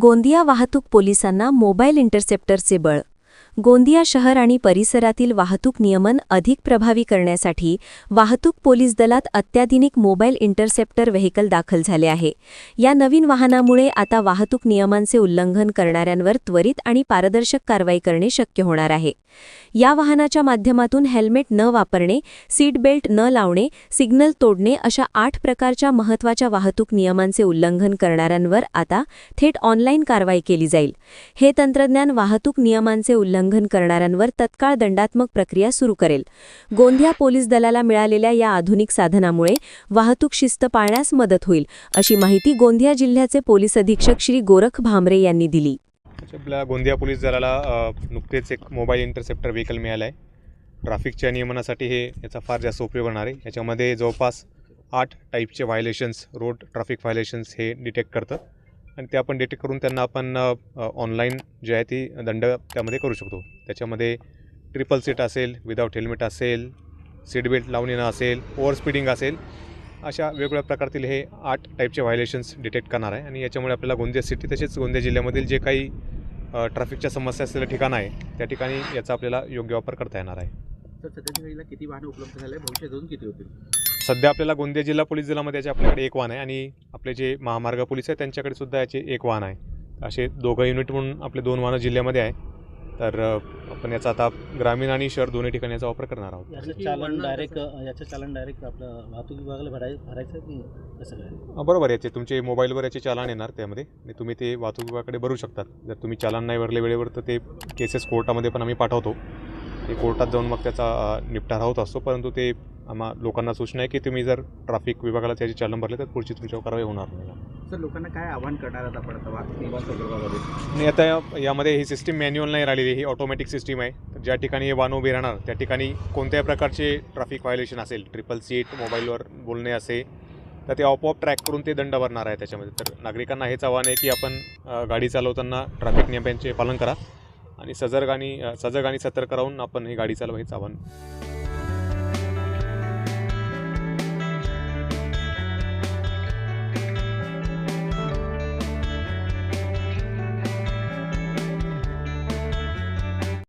गोंदिया वाहतूक पोलिसांना मोबाईल इंटरसेप्टरचे बळ गोंदिया शहर आणि परिसरातील वाहतूक नियमन अधिक प्रभावी करण्यासाठी वाहतूक पोलीस दलात अत्याधुनिक मोबाईल इंटरसेप्टर व्हेकल दाखल झाले आहे. या नवीन वाहनामुळे आता वाहतूक नियमांचे उल्लंघन करणाऱ्यांवर त्वरित आणि पारदर्शक कारवाई करणे शक्य होणार आहे. या वाहनाच्या माध्यमातून हेल्मेट न वापरणे सीट बेल्ट न लावणे सिग्नल तोडणे अशा आठ प्रकारच्या महत्त्वाच्या वाहतूक नियमांचे उल्लंघन करणाऱ्यांवर आता थेट ऑनलाईन कारवाई केली जाईल. हे तंत्रज्ञान वाहतूक नियमांचे उल्लंघन करणाऱ्यांवर तत्काळ दंडात्मक प्रक्रिया सुरू करेल. गोंदिया पोलीस दलाला मिळालेल्या या आधुनिक साधनामुळे वाहतूक शिस्त पाळण्यास मदत होईल अशी माहिती गोंदिया जिल्ह्याचे पोलीस अधीक्षक श्री गोरख भामरे यांनी दिली. आपल्या गोंदिया पोलीस दलाला नुकतेच एक मोबाईल इंटरसेप्टर व्हेकल मिळालं आहे ट्रॅफिकच्या नियमनासाठी हे याचा फार जास्त उपयोग होणार आहे. याच्यामध्ये जवळपास आठ टाईपचे व्हायलेशन्स रोड ट्रॅफिक व्हायलेशन्स हे डिटेक्ट करतं आणि ते आपण डिटेक्ट करून त्यांना आपण ऑनलाईन जे आहे ती दंड त्यामध्ये करू शकतो. त्याच्यामध्ये ट्रिपल सीट असेल विदाऊट हेल्मेट असेल सीट बेल्ट लावून येणं असेल ओव्हर स्पीडिंग असेल अशा वेगवेगळ्या प्रकारतील हे आठ टाईपचे व्हायलेशन्स डिटेक्ट करणार आहे. आणि याच्यामुळे आपल्याला गोंदिया सिटी तसेच गोंदिया जिल्ह्यामधील जे काही ट्रॅफिकच्या समस्या असलेलं ठिकाण आहे त्या ठिकाणी याचा आपल्याला योग्य वापर करता येणार आहे. तर सध्याच्या किती वाहनं उपलब्ध झाले? भविष्यात अजून किती होतील? सध्या आपल्याला गोंदिया जिल्हा पोलीस दलामध्ये याचे आपल्याकडे एक वाहन आहे आणि आपले जे महामार्ग पोलीस आहे त्यांच्याकडे सुद्धा याचे एक वाहन आहे. असे दोघं युनिट म्हणून आपले दोन वाहनं जिल्ह्यामध्ये आहे. तर आपण याचा आता ग्रामीण आणि शहर दोन्ही ठिकाणी याचा वापर करणार आहोत. याचं चालन डायरेक्ट? याचं चालन डायरेक्ट आपलं वाहतूक विभागाला भराय भरायचं की कसं काय? अ, बरोबर याचे तुमचे मोबाईलवर याचे चालान येणार त्यामध्ये. आणि तुम्ही ते वाहतूक विभागाकडे भरू शकतात. जर तुम्ही चालान नाही भरले वेळेवर तर ते केसेस कोर्टामध्ये पण आम्ही पाठवतो. आणि कोर्टात जाऊन मग त्याचा निपटारा होत असतो. परंतु ते आम्हा लोकांना सूचना आहे की तुम्ही जर ट्रॅफिक विभागाला त्याचे चालन भरले तर पुढची तुमच्यावर कारवाई होणार नाही. सर लोकांना काय आव्हान करणार आता आपण आणि आता यामध्ये ही सिस्टीम मॅन्युअल नाही राहिलेली ही ऑटोमॅटिक सिस्टीम आहे. तर ज्या ठिकाणी हे वाहन उभे राहणार त्या ठिकाणी कोणत्याही प्रकारचे ट्रॅफिक व्हायलेशन असेल ट्रिपल सीट मोबाईलवर बोलणे असे तर ते आपोआप ट्रॅक करून ते दंड भरणार आहे त्याच्यामध्ये. तर नागरिकांना हेच आव्हान आहे की आपण गाडी चालवताना ट्रॅफिक नियमांचे पालन करा आणि सजग आणि सजग आणि सतर्क राहून आपण ही गाडी चालवा हेच आव्हान.